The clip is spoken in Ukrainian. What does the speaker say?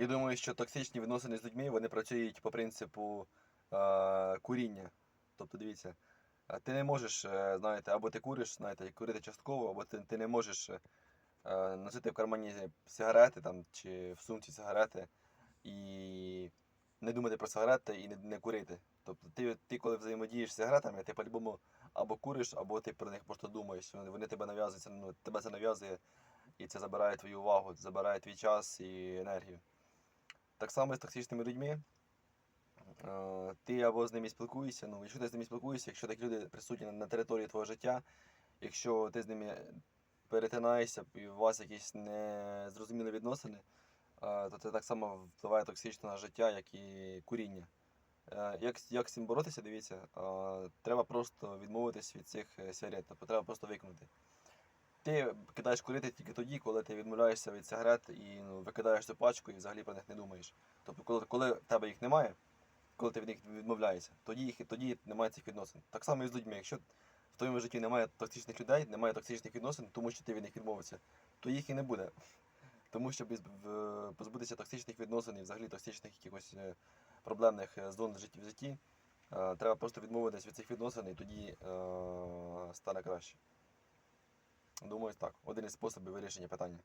Я думаю, що токсичні відносини з людьми вони працюють по принципу е, куріння. Тобто, дивіться, е, ти не можеш, е, знаєте, або ти куриш, знаєте, курити частково, або ти, ти не можеш е, носити в кармані сигарети там, чи в сумці сигарети і не думати про сигарети і не, не курити. Тобто ти, ти коли взаємодієш з сигаретами, ти по-любому або куриш, або ти про них просто думаєш. Вони тебе нав'язуються, ну, тебе це нав'язує, і це забирає твою увагу, забирає твій час і енергію. Так само з токсичними людьми. Е, Ти або з ними спілкуєшся, ну, якщо ти з ними спілкуєшся, якщо такі люди присутні на- території твого життя, якщо ти з ними перетинаєшся і у вас якісь незрозумілі відносини, е, то це так само впливає токсично на життя, як і куріння. Е, Як, як з цим боротися, дивіться, треба просто відмовитись від цих сигарет, тобто треба просто викинути. Ти кидаєш курити тільки тоді, коли ти відмовляєшся від сигарет і ну, викидаєш цю пачку і взагалі про них не думаєш. Тобто, коли, коли в тебе їх немає, коли ти від них відмовляєшся, тоді, їх, тоді немає цих відносин. Так само і з людьми. Якщо в твоєму житті немає токсичних людей, немає токсичних відносин, тому що ти від них відмовився, то їх і не буде. Тому в- позбутися токсичних відносин і взагалі токсичних якихось е, проблемних е, зон в житті е, треба просто відмовитись від цих відносин і тоді стане краще. Думаю, так. Один із способів вирішення питання.